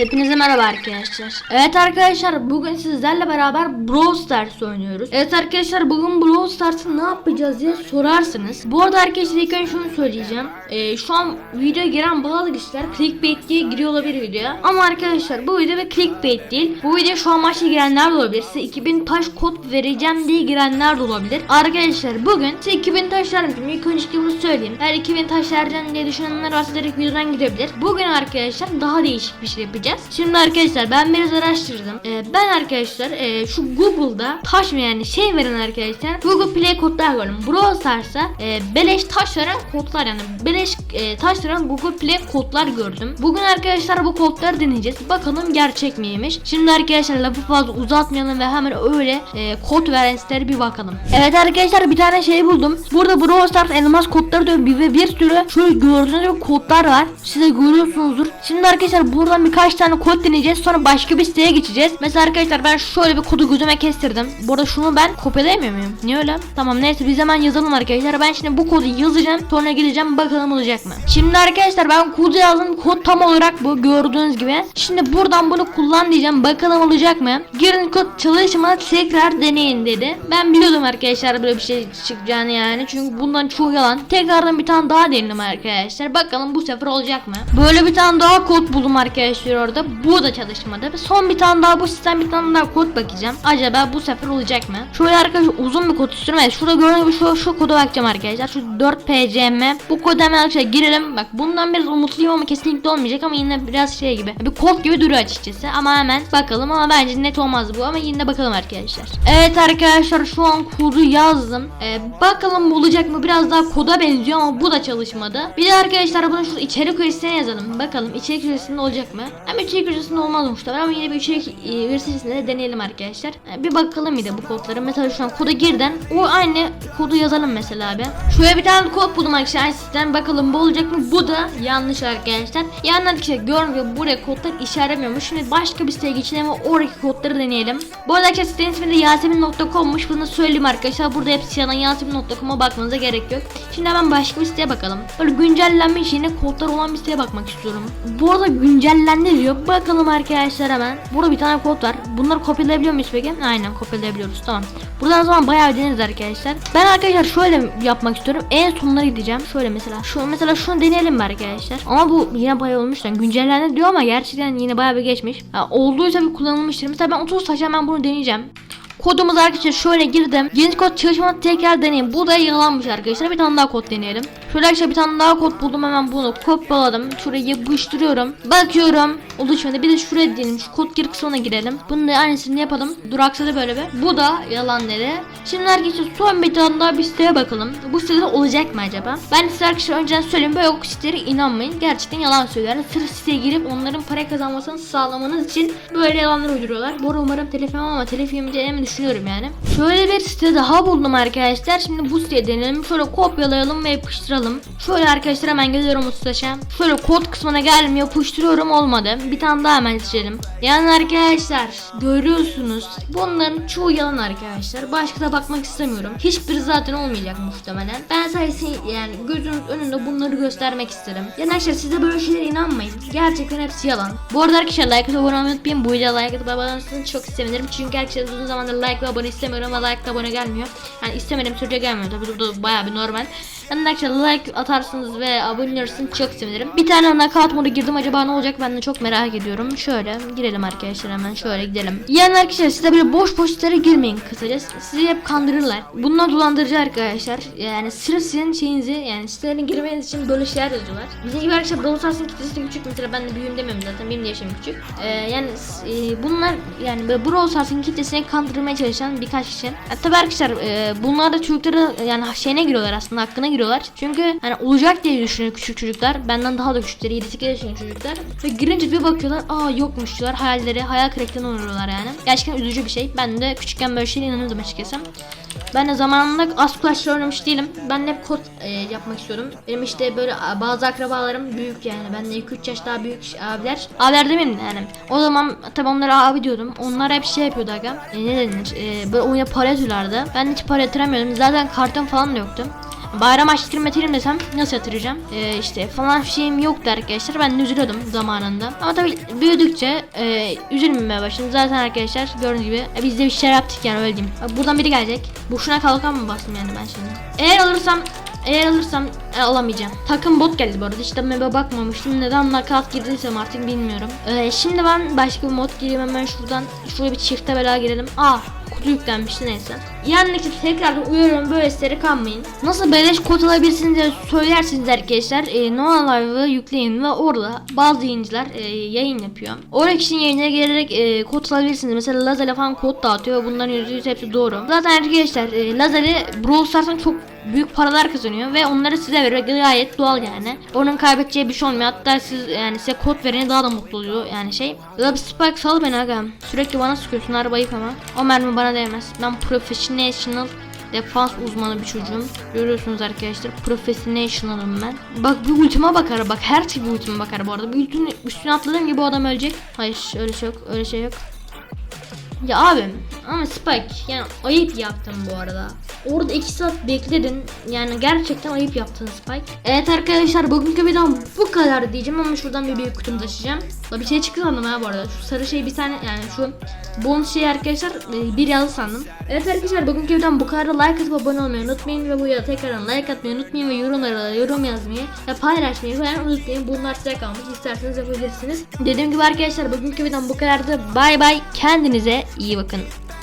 Hepinize merhaba arkadaşlar. Evet arkadaşlar bugün sizlerle beraber Brawl Stars oynuyoruz. Evet arkadaşlar bugün Brawl Stars'ı ne yapacağız diye sorarsınız. Bu arada arkadaşlar ilk önce şunu söyleyeceğim. Ee, şu an videoya giren bazı kişiler clickbait diye giriyor olabilir videoya. Ama arkadaşlar bu video bir clickbait değil. Bu video şu an maçta girenler de olabilir. Size 2000 taş kod vereceğim diye girenler de olabilir. Arkadaşlar bugün size 2000 taş vermiştim. İlk önce bunu söyleyeyim. Eğer 2000 taş vereceğim diye düşünenler varsa direkt videodan gidebilir. Bugün arkadaşlar daha değişik bir şey yapacağız. Şimdi arkadaşlar ben biraz araştırdım. Ee, ben arkadaşlar e, şu Google'da taş mı yani şey veren arkadaşlar Google Play kodlar gördüm. Brawl Stars'a e, beleş taş veren kodlar yani beleş e, taş veren Google Play kodlar gördüm. Bugün arkadaşlar bu kodları deneyeceğiz. Bakalım gerçek miymiş. Şimdi arkadaşlar lafı fazla uzatmayalım ve hemen öyle e, kod veren sitelere bir bakalım. Evet arkadaşlar bir tane şey buldum. Burada Brawl Stars elmas kodları diyor bir ve bir sürü şöyle gördüğünüz gibi kodlar var. Siz de görüyorsunuzdur. Şimdi arkadaşlar buradan birkaç tane kod deneyeceğiz. Sonra başka bir siteye geçeceğiz. Mesela arkadaşlar ben şöyle bir kodu gözüme kestirdim. Bu arada şunu ben kopyalayamıyor muyum? Niye öyle? Tamam neyse biz hemen yazalım arkadaşlar. Ben şimdi bu kodu yazacağım. Sonra gideceğim bakalım olacak mı? Şimdi arkadaşlar ben kodu yazdım. Kod tam olarak bu gördüğünüz gibi. Şimdi buradan bunu kullan diyeceğim. Bakalım olacak mı? Girin kod çalışmadı tekrar deneyin dedi. Ben biliyordum arkadaşlar böyle bir şey çıkacağını yani. Çünkü bundan çoğu yalan. Tekrardan bir tane daha denedim arkadaşlar. Bakalım bu sefer olacak mı? Böyle bir tane daha kod buldum arkadaşlar orada. Bu da çalışmadı. Ve son bir tane daha bu sistem bir tane daha kod bakacağım. Acaba bu sefer olacak mı? Şöyle arkadaşlar uzun bir kod istiyorum. Şurada gördüğünüz gibi şu, şu koda bakacağım arkadaşlar. Şu 4 PCM. Bu koda hemen arkadaşlar girelim. Bak bundan biraz umutluyum ama kesinlikle olmayacak ama yine biraz şey gibi. Bir kod gibi duruyor açıkçası. Ama hemen bakalım ama bence net olmaz bu ama yine de bakalım arkadaşlar. Evet arkadaşlar şu an kodu yazdım. Ee, bakalım olacak mı? Biraz daha koda benziyor ama bu da çalışmadı. Bir de arkadaşlar bunu şu içerik üyesine yazalım. Bakalım içerik üyesinde olacak mı? Hem içerik üyesinde olmaz muhtemelen ama yine bir içerik e, üyesinde de deneyelim arkadaşlar. Ee, bir bakalım bir de bu kodları. Mesela şu an koda girden o aynı kodu yazalım mesela abi. Şöyle bir tane kod buldum arkadaşlar sizden bakalım bu olacak mı? Bu da yanlış arkadaşlar. Yani arkadaşlar görmüyor buraya kodlar işe yaramıyormuş. Şimdi başka bir siteye geçelim ve oradaki kodları deneyelim. Bu arada arkadaşlar sitenin ismi de yasemin.com'muş. Bunu söyleyeyim arkadaşlar. Burada hepsi yalan yasemin.com'a bakmanıza gerek yok. Şimdi hemen başka bir siteye bakalım. Böyle güncellenmiş yine kodlar olan bir siteye bakmak istiyorum. Bu arada güncellendi. Bakalım arkadaşlar hemen. Burada bir tane kod var. Bunları kopyalayabiliyor muyuz peki? Aynen kopyalayabiliyoruz. Tamam. Buradan zaman bayağı deneriz arkadaşlar. Ben arkadaşlar şöyle yapmak istiyorum. En sonlara gideceğim. Şöyle mesela. Şu mesela şunu deneyelim mi arkadaşlar? Ama bu yine bayağı olmuş. Yani güncellendi diyor ama gerçekten yine bayağı bir geçmiş. Ha, olduysa bir kullanılmıştır. Mesela ben 30 taş hemen bunu deneyeceğim. Kodumuz arkadaşlar şöyle girdim. Yeni kod çalışmadı tekrar deneyin. Bu da yalanmış arkadaşlar. Bir tane daha kod deneyelim. Şöyle arkadaşlar bir tane daha kod buldum hemen bunu kopyaladım. Şuraya yapıştırıyorum. Bakıyorum. Oluşmadı. Bir de şuraya diyelim. Şu kod gir kısmına girelim. Bunu da aynısını yapalım. Duraksadı böyle bir. Bu da yalan dedi. Şimdi arkadaşlar son bir tane daha bir siteye bakalım. Bu sitede olacak mı acaba? Ben size arkadaşlar önceden söyleyeyim. Böyle sitelere inanmayın. Gerçekten yalan söylüyorlar. Sırf siteye girip onların para kazanmasını sağlamanız için böyle yalanlar uyduruyorlar. Bu arada umarım yemem ama telif yemeyeceğimi düşünüyorum yani. Şöyle bir site daha buldum arkadaşlar. Şimdi bu siteye deneyelim. Şöyle kopyalayalım ve yapıştıralım. Şöyle arkadaşlar hemen geliyorum ustaşa. Şöyle kod kısmına geldim yapıştırıyorum olmadı. Bir tane daha hemen seçelim. Yani arkadaşlar görüyorsunuz. Bunların çoğu yalan arkadaşlar. Başka da bakmak istemiyorum. Hiçbiri zaten olmayacak muhtemelen. Ben sadece yani gözünüz önünde bunları göstermek isterim. Yani arkadaşlar size böyle şeylere inanmayın. Gerçekten hepsi yalan. Bu arada arkadaşlar like atıp abone olmayı unutmayın. Bu videoya like atıp abone olursanız çok sevinirim. Çünkü arkadaşlar uzun zamandır like ve abone istemiyorum ama like ve abone gelmiyor. Yani istemediğim sürece gelmiyor. Tabii bu da bayağı bir normal. Yani arkadaşlar like atarsınız ve abone olursanız çok sevinirim. Bir tane nakavt modu girdim. Acaba ne olacak ben de çok merak ediyorum. Şöyle girelim arkadaşlar hemen şöyle gidelim. Yani arkadaşlar size böyle boş boş sitelere girmeyin kısaca. Sizi hep kandırırlar. Bunlar dolandırıcı arkadaşlar. Yani sırf sizin şeyinizi yani sitelerin girmeniz için böyle şeyler yazıyorlar. Bizim gibi arkadaşlar Brawl kitlesi küçük. Mesela ben de büyüğüm demiyorum zaten. Benim de yaşım küçük. Ee, yani e, bunlar yani böyle Brawl Stars'ın kitlesini kandırmaya çalışan birkaç kişi. Yani tabii arkadaşlar e, bunlar da çocukları yani şeyine giriyorlar aslında hakkına giriyorlar. Çünkü hani olacak diye düşünüyor küçük çocuklar. Benden daha da küçükleri 7-8 yaşındaki çocuklar. Ve girince bir bakıyorlar aa yokmuş diyorlar. Hayalleri hayal kırıklığına uğruyorlar yani. Gerçekten üzücü bir şey. Ben de küçükken böyle şeylere inanıyordum açıkçası. Ben de zamanında az Clash'la oynamış değilim. Ben de hep kod e, yapmak istiyorum. Benim işte böyle bazı akrabalarım büyük yani. Benden 2-3 yaş daha büyük abiler. Abiler demeyeyim de yani. O zaman tabi onlara abi diyordum. Onlar hep şey yapıyordu aga. E, ne denir? E, böyle oyuna para yatıyorlardı. Ben hiç para yatıramıyordum. Zaten kartım falan da yoktu. Bayram yatırayım desem nasıl yatıracağım? Ee, işte falan şeyim yoktu arkadaşlar. Ben de üzülüyordum zamanında. Ama tabii büyüdükçe e, üzülmemeye başladım. Zaten arkadaşlar gördüğünüz gibi e, biz de bir şeyler yaptık yani öyle diyeyim. Bak, Buradan biri gelecek. Boşuna kalkan mı bastım yani ben şimdi? Eğer alırsam eğer alırsam e, alamayacağım. Takım bot geldi bu arada. Hiç map'e bakmamıştım. Neden nakat girdiysem artık bilmiyorum. Ee, şimdi ben başka bir mod gireyim hemen şuradan. Şuraya bir çifte bela girelim. Aa kutu yüklenmişti neyse. İşte tekrardan uyarıyorum böyle seri kalmayın. Nasıl beleş kod alabilirsiniz diye söylersiniz arkadaşlar. E, Noah Live'ı yükleyin ve orada bazı yayıncılar e, yayın yapıyor. Oradaki kişinin yayına gelerek e, kod alabilirsiniz. Mesela Lazer'e falan kod dağıtıyor. Bunların %100 hepsi doğru. Zaten arkadaşlar e, Lazer'i Brawl Stars'tan çok büyük paralar kazanıyor ve onları size veriyor gayet doğal yani. Onun kaybedeceği bir şey olmuyor. Hatta siz yani size kod vereni daha da mutlu oluyor yani şey. Ya bir Spike sal beni aga. Sürekli bana sıkıyorsun araba ayıp ama. O mermi bana değmez. Ben professional defans uzmanı bir çocuğum. Görüyorsunuz arkadaşlar. Professional'ım ben. Bak bir ultima bakar bak. Her şey bir ultima bakar bu arada. Bir ultimin üstüne atladığım gibi o adam ölecek. Hayır öyle şey yok. Öyle şey yok. Ya abim ama Spike yani ayıp yaptın bu arada. Orada 2 saat bekledin. Yani gerçekten ayıp yaptın Spike. Evet arkadaşlar bugünkü videom bu kadar diyeceğim ama şuradan bir büyük kutumu taşıyacağım. Da bir şey çıktı sandım ha bu arada. Şu sarı şey bir tane yani şu bonus şey arkadaşlar e, bir yazı sandım. Evet arkadaşlar bugünkü videom bu kadar. Like atıp abone olmayı unutmayın ve bu videoya tekrardan like atmayı unutmayın ve yorumlara yorum yazmayı ve paylaşmayı falan unutmayın. Bunlar size kalmış. İsterseniz yapabilirsiniz. Dediğim gibi arkadaşlar bugünkü videom bu kadardı. Bay bay. Kendinize iyi bakın.